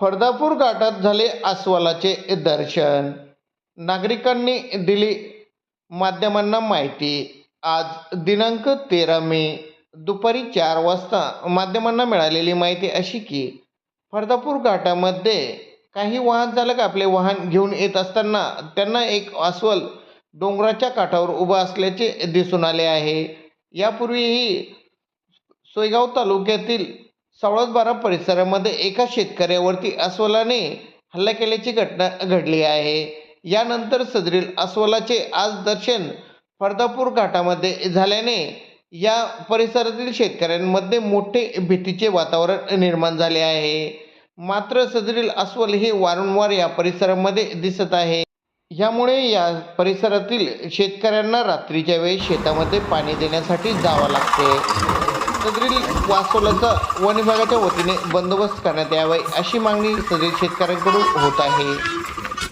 फर्दापूर घाटात झाले अस्वलाचे दर्शन. नागरिकांनी दिली माध्यमांना माहिती. आज दिनांक तेरा मे दुपारी चार वाजता माध्यमांना मिळालेली माहिती अशी की फर्दापूर घाटामध्ये काही वाहन चालक आपले वाहन घेऊन येत असताना त्यांना एक अस्वल डोंगराच्या काठावर उभा असल्याचे दिसून आले आहे. यापूर्वीही सोयगाव तालुक्यातील सावळदबारा परिसरामध्ये एका शेतकऱ्यावरती अस्वलाने हल्ला केल्याची घटना घडली आहे. यानंतर सदरील अस्वलाचे आज दर्शन फरदापूर घाटामध्ये झाल्याने या परिसरातील शेतकऱ्यांमध्ये मोठे भीतीचे वातावरण निर्माण झाले आहे. मात्र सदरील अस्वल हे वारंवार या परिसरामध्ये दिसत आहे. यामुळे या परिसरातील शेतकऱ्यांना रात्रीच्या वेळी शेतामध्ये पाणी देण्यासाठी जावं लागते. सदरील वासोलाचा वन विभागाच्या वतीने बंदोबस्त करण्यात यावा अशी मागणी सदरील शेतकऱ्यांकडून होत आहे.